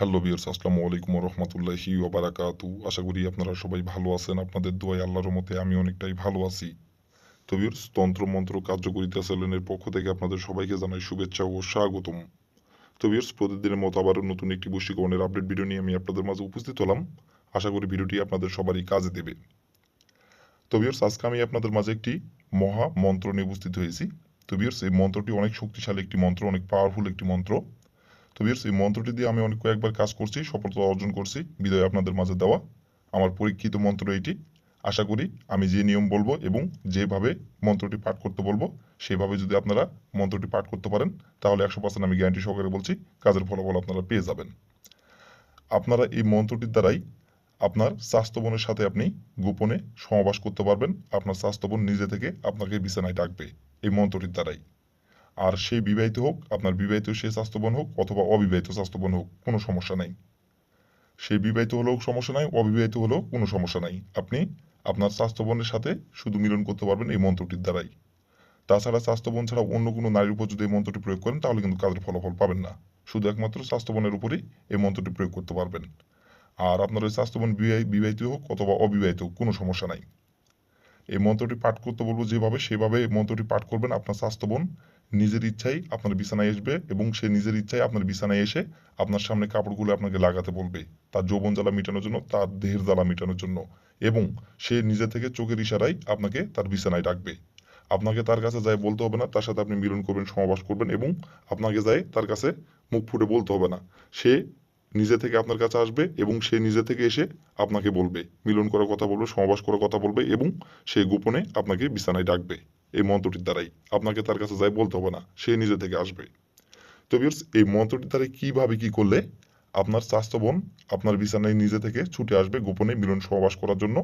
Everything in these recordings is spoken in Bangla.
হ্যালো বিয়ার্স আসসালামু আলাইকুম রহমতুল্লাহি ওবারাকাতু আশা করি আপনারা সবাই ভালো আছেন, আপনাদের দোয়াই আল্লাহর মতে আমি অনেকটাই ভালো আছি। তো বিয়ার্স তন্ত্র, মন্ত্র, কার্যকরিতা, চ্যানেলের পক্ষ থেকে আপনাদের সবাইকে জানাই শুভেচ্ছা ও স্বাগতম। তো বিয়ার্স প্রতিদিনের মতো আবারও নতুন একটি বশীকরণের আপডেট ভিডিও নিয়ে আমি আপনাদের মাঝে উপস্থিত হলাম। আশা করি ভিডিওটি আপনাদের সবারই কাজে দেবে। তো বিয়ার্স আজকে আমি আপনাদের মাঝে একটি মহা মন্ত্র নিয়ে উপস্থিত হয়েছি। তো বিয়ার্স এই মন্ত্রটি অনেক শক্তিশালী একটি মন্ত্র, অনেক পাওয়ারফুল একটি মন্ত্র। তো এই মন্ত্রটি দিয়ে আমি অনেক কয়েকবার কাজ করছি, সফলতা অর্জন করছি, বিদায় আপনাদের মাঝে দেওয়া আমার পরীক্ষিত মন্ত্র এটি। আশা করি আমি যে নিয়ম বলব এবং যেভাবে মন্ত্রটি পাঠ করতে বলব, সেভাবে যদি আপনারা মন্ত্রটি পাঠ করতে পারেন, তাহলে একশো পার্সেন্ট আমি গ্যারান্টি সহকারে বলছি, কাজের ফলাফল আপনারা পেয়ে যাবেন। আপনারা এই মন্ত্রটির দ্বারাই আপনার স্বাস্থ্যবনের সাথে আপনি গোপনে সমাবাস করতে পারবেন, আপনার স্বাস্থ্যবন নিজে থেকে আপনাকে বিছানায় ডাকবে, এই মন্ত্রটির দ্বারাই। আর সে বিবাহিত হোক, আপনার বিবাহিত সে স্বাস্থ্যবান হোক অথবা অবিবাহিত স্বাস্থ্যবান হোক, কোনো সমস্যা নাই। সে বিবাহিত হলেও সমস্যা নাই, অবিবাহিত হলেও কোনো সমস্যা নাই। আপনি আপনার স্বাস্থ্যবনের সাথে শুধু মিলন করতে পারবেন এই মন্ত্রটির দ্বারাই। তাছাড়া স্বাস্থ্যবন ছাড়া অন্য কোনো নারীর উপর যদি এই মন্ত্রটি প্রয়োগ করেন, তাহলে কিন্তু কাজের ফলাফল পাবেন না। শুধু একমাত্র স্বাস্থ্যবনের উপরেই এই মন্ত্রটি প্রয়োগ করতে পারবেন। আর আপনার ওই স্বাস্থ্যবন বিবাহিত হোক অথবা অবিবাহিত হোক কোনো সমস্যা নাই। এই মন্ত্রটি পাঠ করতে বলব যেভাবে, সেভাবে মন্ত্রটি পাঠ করবেন আপনার স্বাস্থ্যবন নিজের ইচ্ছাই আপনার বিছানায় আসবে এবং সে নিজের ইচ্ছায় আপনার বিছানায় এসে আপনার সামনে কাপড়গুলো আপনাকে লাগাতে বলবে। তার যৌবন জ্বালা মেটানোর জন্য, তার দেহের জ্বালা মেটানোর জন্য এবং সে নিজে থেকে চোখের ইশারায় আপনাকে তার বিছানায় ডাকবে। আপনাকে তার কাছে যাই বলতে হবে না, তার সাথে আপনি মিলন করবেন সমাবাস করবেন এবং আপনাকে যাই তার কাছে মুখ ফুটে বলতে হবে না। সে নিজে থেকে আপনার কাছে আসবে এবং সে নিজে থেকে এসে আপনাকে বলবে। মিলন করার কথা বলবে সমাবাস করার কথা বলবে এবং সে গোপনে আপনাকে বিছানায় ডাকবে। এই মন্ত্রটির দ্বারাই আপনাকে তার কাছে যাই বলতে হবে না, সে নিজে থেকে আসবে। তো বিয়ার্স এই মন্ত্রটির দ্বারা কীভাবে কি করলে আপনার স্বাস্থ্যবন আপনার বিছানায় নিজে থেকে ছুটে আসবে গোপনে মিলন সমাবাস করার জন্য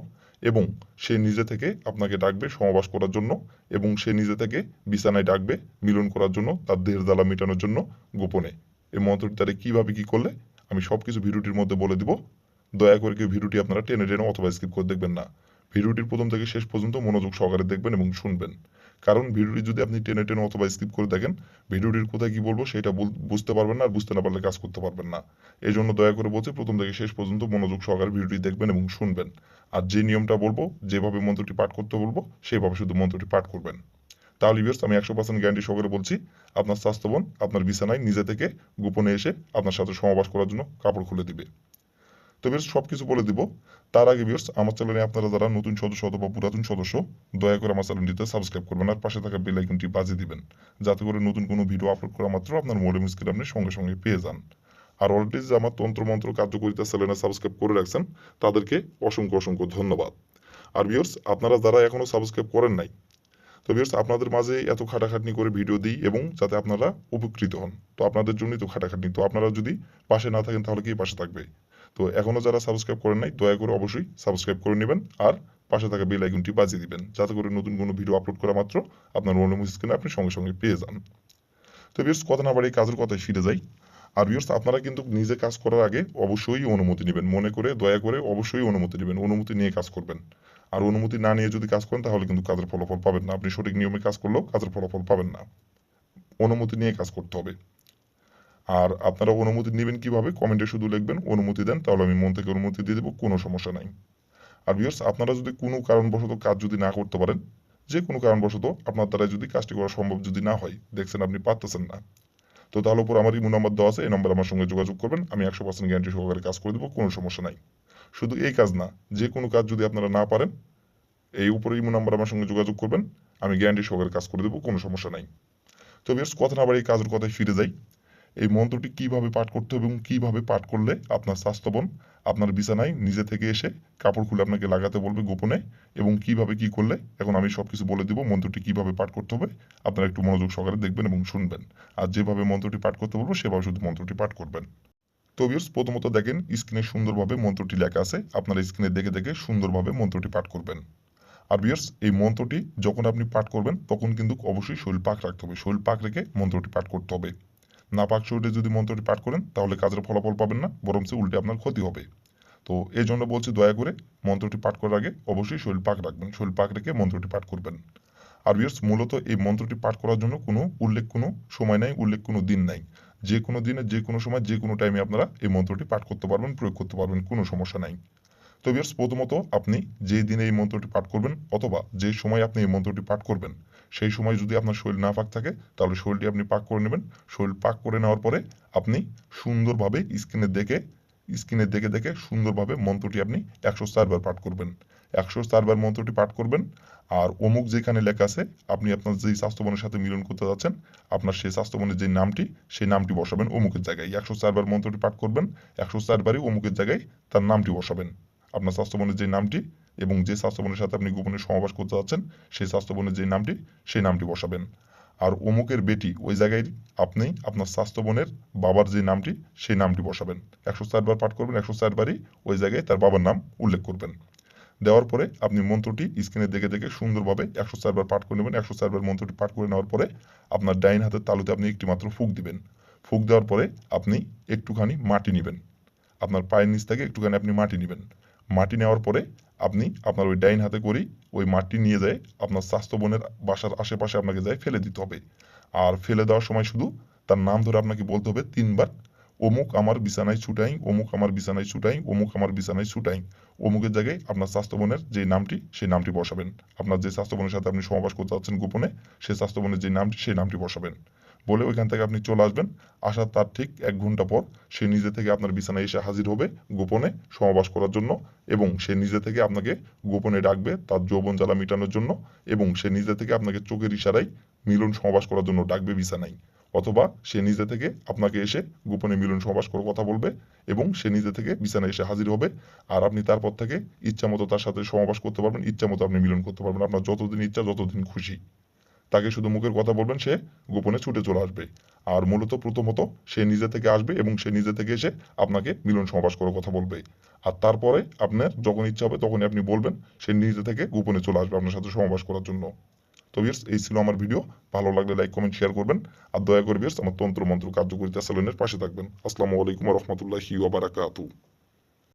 এবং সে নিজে থেকে আপনাকে ডাকবে সমাবাস করার জন্য এবং সে নিজে থেকে বিছানায় ডাকবে মিলন করার জন্য, তার দেহের জ্বালা মেটানোর জন্য গোপনে। এই মন্ত্রটির দ্বারা কীভাবে কি করলে? আমি সব কিছু ভিডিওটির মধ্যে বলে দিব। দয়া করে কেউ ভিডিওটি আপনারা টেনে টেনে অথবা স্কিপ করে দেখবেন না। ভিডিওটির প্রথম থেকে শেষ পর্যন্ত মনোযোগ সহকারে দেখবেন এবং শুনবেন। কারণ ভিডিওটি যদি আপনি টেনে টেনে অথবা স্কিপ করে দেখেন, ভিডিওটির কোথায় কি বলব সেটা বুঝতে পারবেন না আর বুঝতে না পারলে কাজ করতে পারবেন না। এই জন্য দয়া করে বলছি, প্রথম থেকে শেষ পর্যন্ত মনোযোগ সহকারে ভিডিওটি দেখবেন এবং শুনবেন। আর যে নিয়মটা বলব, যেভাবে মন্ত্রটি পাঠ করতে বলব সেইভাবে শুধু মন্ত্রটি পাঠ করবেন। তাহলে ভিউয়ার্স আমি একশো পার্সেন্ট গ্যারান্টি সহকারে বলছি, আপনার স্বাস্থ্যবন, আপনার বিছানায় নিজে থেকে গোপনে এসে আপনার সাথে সমাবাস করার জন্য কাপড় খুলে দিবে। তো ভিউয়ার্স সব কিছু বলে দিব। তার আগে ভিউয়ার্স আমার চ্যানেলে আপনারা যারা নতুন সদস্য অথবা পুরাতন সদস্য, দয়া করে আমার চ্যানেলটিতে সাবস্ক্রাইব করবেন আর পাশে থাকা বেল আইকনটি বাজিয়ে দিবেন, যাতে করে নতুন কোনো ভিডিও আপলোড করা মাত্র আপনার মোবাইল স্ক্রিন আপনি সঙ্গে সঙ্গে পেয়ে যান। আর অলরেডি আমার তন্ত্রমন্ত্র কার্যকরিতা চ্যানেলে সাবস্ক্রাইব করে রাখছেন, তাদেরকে অসংখ্য অসংখ্য ধন্যবাদ। আর ভিউয়ার্স আপনারা যারা এখনও সাবস্ক্রাইব করেন নাই, তো ভিউয়ার্স আপনাদের মাঝে এত খাটাখাটনি করে ভিডিও দিই এবং যাতে আপনারা উপকৃত হন। তো আপনাদের জন্যই তো খাটাখাটনি। তো আপনারা যদি পাশে না থাকেন, তাহলে কি পাশে থাকবে? তো এখনও যারা সাবস্ক্রাইব করেন নাই, দয়া করে অবশ্যই সাবস্ক্রাইব করে নেবেন আর পাশে থাকা বেল আইকনটি বাজিয়ে দিবেন, যাতে করে নতুন কোনো ভিডিও আপলোড করা মাত্র আপনার মনে স্ক্রিনে আপনি সঙ্গে সঙ্গে পেয়ে যান। তো ভিউয়ার্স কথা না বাড়ি কাজের কথায় ফিরে যাই। আর ভিউয়ার্স আপনারা কিন্তু নিজে কাজ করার আগে অবশ্যই অনুমতি নেবেন। মনে করে, দয়া করে অবশ্যই অনুমতি নেবেন, অনুমতি নিয়ে কাজ করবেন। আর অনুমতি না নিয়ে যদি কাজ করেন, তাহলে কিন্তু কাজের ফলাফল পাবেন না। আপনি সঠিক নিয়মে কাজ করলেও কাজের ফলাফল পাবেন না। অনুমতি নিয়ে কাজ করতে হবে। আর আপনারা অনুমতি নেবেন কীভাবে? কমেন্টে শুধু লিখবেন, অনুমতি দেন, তাহলে আমি মন থেকে অনুমতি দিয়ে দেবো, কোনো সমস্যা নাই। আর ভিউয়ার্স আপনারা যদি কোনো কারণবশত কাজ যদি না করতে পারেন, যে কোনো কারণবশত আপনার দ্বারা যদি কাজটি করা সম্ভব যদি না হয়, দেখছেন আপনি পারতেছেন না। তো তাহলে উপর আমার ইমো নাম্বার দেওয়া আছে, এই নাম্বার আমার সঙ্গে যোগাযোগ করবেন, আমি একশো পার্সেন্ট গ্যারান্টি সহকারে কাজ করে দেবো, কোনো সমস্যা নাই। শুধু এই কাজ না, যে কোনো কাজ যদি আপনারা না পারেন, এই উপরে ইমো নাম্বার আমার সঙ্গে যোগাযোগ করবেন, আমি গ্যারান্টি সহকারে কাজ করে দেবো, কোনো সমস্যা নাই। তো বেশ কথা না বাড়ি কাজের কথায় ফিরে যাই। এই মন্ত্রটি কীভাবে পাঠ করতে হবে এবং কীভাবে পাঠ করলে আপনার স্বাস্থ্যবন, আপনার বিছানায় নিজে থেকে এসে কাপড় খুলে আপনাকে লাগাতে বলবে গোপনে এবং কীভাবে কি করলে, এখন আমি সব কিছু বলে দিব মন্ত্রটি কীভাবে পাঠ করতে হবে, আপনারা একটু মনোযোগ সহকারে দেখবেন এবং শুনবেন। আর যেভাবে মন্ত্রটি পাঠ করতে বলব, সেভাবে শুধু মন্ত্রটি পাঠ করবেন। তো ভিউয়ার্স প্রথমত দেখেন স্ক্রিনে সুন্দরভাবে মন্ত্রটি লেখা আছে, আপনারা স্ক্রিনে দেখে দেখে সুন্দরভাবে মন্ত্রটি পাঠ করবেন। আর ভিউয়ার্স এই মন্ত্রটি যখন আপনি পাঠ করবেন, তখন কিন্তু অবশ্যই শরীর পাক রাখতে হবে শরীর পাক রেখে মন্ত্রটি পাঠ করতে হবে। না পাক শরীরে যদি মন্ত্রটি পাঠ করেন, তাহলে কাজের ফলাফল পাবেন না বরং সে উল্টে আপনার ক্ষতি হবে। তো এই জন্য বলছি দয়া করে মন্ত্রটি পাঠ করার আগে অবশ্যই শরীর পাক রাখবেন, শরীর পাক রেখে মন্ত্রটি পাঠ করবেন। আর ভিউয়ার্স মূলত এই মন্ত্রটি পাঠ করার জন্য কোনো উল্লেখ কোনো সময় নাই, উল্লেখ কোনো দিন নাই। যে কোনো দিনে, যে কোনো সময়, যে কোনো টাইমে আপনারা এই মন্ত্রটি পাঠ করতে পারবেন, প্রয়োগ করতে পারবেন, কোনো সমস্যা নাই। তো ভিউয়ার্স প্রথমত আপনি যে দিনে এই মন্ত্রটি পাঠ করবেন অথবা যে সময় আপনি এই মন্ত্রটি পাঠ করবেন সেই সময় যদি আপনার শরীর না পাক থাকে, তাহলে শরীরটি আপনি পাক করে নেবেন। শরীর পাক করে নেওয়ার পরে আপনি সুন্দরভাবে স্ক্রিনে দেখে স্ক্রিনে দেখে দেখে সুন্দরভাবে মন্ত্রটি আপনি একশো চারবার পাঠ করবেন। একশো চারবার মন্ত্রটি পাঠ করবেন। আর অমুক যেখানে লেখা আছে, আপনি আপনার যেই স্বাস্থ্যবনের সাথে মিলন করতে যাচ্ছেন, আপনার সেই স্বাস্থ্যবনের যে নামটি, সেই নামটি বসাবেন অমুকের জায়গায়। একশো চারবার মন্ত্রটি পাঠ করবেন, একশো চারবারই অমুকের জায়গায় তার নামটি বসাবেন। আপনার স্বাস্থ্যবনের যে নামটি এবং যে স্বাস্থ্যবনের সাথে আপনি গোপনে সমাবাস করতে যাচ্ছেন, সেই স্বাস্থ্যবনের যে নামটি, সেই নামটি বসাবেন। আর অমুকের বেটি, ওই জায়গায় আপনি আপনার স্বাস্থ্যবনের বাবার যে নামটি, সেই নামটি বসাবেন। একশো চারবার পাঠ করবেন, একশো চারবারই ওই জায়গায় তার বাবার নাম উল্লেখ করবেন। দেওয়ার পরে আপনি মন্ত্রটি স্ক্রিনে দেখে দেখে সুন্দরভাবে একশো চারবার পাঠ করে নেবেন। একশো চারবার মন্ত্রটি পাঠ করে নেওয়ার পরে আপনার ডাইন হাতের তালুতে আপনি একটি মাত্র ফুক দিবেন। ফুক দেওয়ার পরে আপনি একটুখানি মাটি নেবেন। আপনার পায়ের নিচ থেকে একটুখানি আপনি মাটি নেবেন। মাটি নেওয়ার পরে আপনি আপনার ওই ডাইন হাতে করেই ওই মাঠটি নিয়ে যায়, আপনার স্বাস্থ্য বোনের বাসার আশেপাশে আপনাকে যায় ফেলে দিতে হবে। আর ফেলে দেওয়ার সময় শুধু তার নাম ধরে আপনাকে বলতে হবে তিনবার অমুক আমার বিছানায় ছুটাই অমুক আমার বিছানায় ছুটাই অমুক আমার বিছানায় ছুটাই অমুকের জায়গায় আপনার স্বাস্থ্যবনের যে নামটি, সেই নামটি বসাবেন। আপনার যে স্বাস্থ্যবনের সাথে আপনি সমাবাস করতে যাচ্ছেন গোপনে সেই স্বাস্থ্যবনের যে নামটি, সেই নামটি বসাবেন। বলে ওইখান থেকে আপনি চলে আসবেন। আসার তার ঠিক এক ঘণ্টা পর সে নিজে থেকে আপনার বিছানায় এসে হাজির হবে গোপনে সমাবাস করার জন্য এবং সে নিজে থেকে আপনাকে গোপনে ডাকবে তার যৌবন জ্বালা মেটানোর জন্য এবং সে নিজে থেকে আপনাকে চোখের ইশারায় মিলন সমাবাস করার জন্য ডাকবে বিছানায়। অথবা সে নিজে থেকে আপনাকে এসে গোপনে মিলন সমাবাস করে কথা বলবে এবং সে নিজে থেকে বিছানায় এসে হাজির হবে। আর আপনি তারপর থেকে ইচ্ছা মতো তার সাথে সমাবাস করতে পারবেন, ইচ্ছা মতো আপনি মিলন করতে পারবেন। আপনার যতদিন ইচ্ছা, যতদিন খুশি। তাকে শুধু মুখের কথা বলবেন, সে গোপনে ছুটে চলে আসবে। আর মূলত প্রথমত সে নিজে থেকে আসবে এবং সে নিজে থেকে এসে আপনাকে মিলন সমাবাস করে কথা বলবে। আর তারপরে আপনার যখন ইচ্ছা হবে, তখনই আপনি বলবেন, সে নিজে থেকে গোপনে চলে আসবে আপনার সাথে সমাবাস করার জন্য। তো ভিউয়ার্স এই ছিল আমার ভিডিও ভালো লাগলে লাইক কমেন্ট শেয়ার করবেন। আর দয়া করে ভিউয়ার্স আমার তন্ত্র মন্ত্র কার্যকরিতা সেলুনের পাশে থাকবেন। আসসালামু আলাইকুম রহমতুল্লাহি ওয়া বারাকাতুহু।